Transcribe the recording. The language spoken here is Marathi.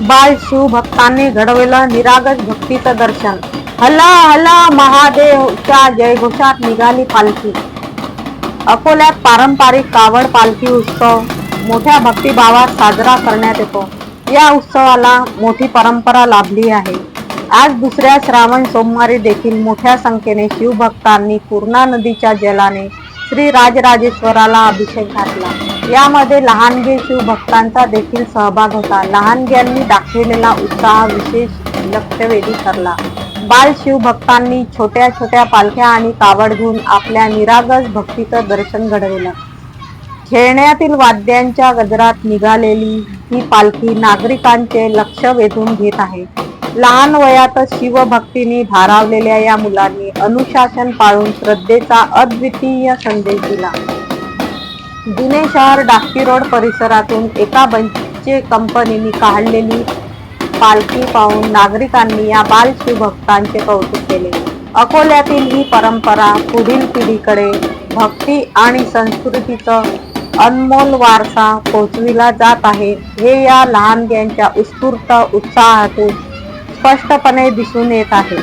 बाल शिवभक्तांनी घडवलं निरागस भक्तीचं दर्शन. हला हला महादेवच्या जयघोषात निघाली पालखी. अकोल्यात पारंपरिक कावड पालखी उत्सव मोठ्या भक्तिभावात साजरा करण्यात येतो. या उत्सवाला मोठी परंपरा लाभली आहे. आज दुसऱ्या श्रावण सोमवारी देखील मोठ्या संख्येने शिवभक्तांनी पूर्णा नदीच्या जलाने श्री राजराजेश्वराला अभिषेक घातला. यामध्ये लहानगे शिवभक्तांचा देखील सहभाग होता. लहानग्यांनी दाखविलेला उत्साह विशेष लक्षवेधी ठरला. बाल शिवभक्तांनी छोट्या छोट्या पालख्या आणि कावड घेऊन आपल्या निरागस भक्तीचं दर्शन घडविलं. खेळण्यातील वाद्यांच्या गजरात निघालेली ही पालखी नागरिकांचे लक्ष वेधून घेत आहे. लहान वयातच शिवभक्तीने धारावलेल्या या मुलांनी अनुशासन पाळून श्रद्धेचा अद्वितीय संदेश दिला. जुने शहर डाकी रोड परिसरातून एका बंचे कंपनीने काढलेली पालखी पाहून नागरिकांनी या बाल शिवभक्तांचे कौतुक केले. अकोल्यातील ही परंपरा पुढील पिढीकडे भक्ती आणि संस्कृतीचं अनमोल वारसा पोचविला जात आहे. हे या लहानग्यांच्या उत्स्फूर्त उत्साहातून स्पष्टपणे दिसून येत आहे.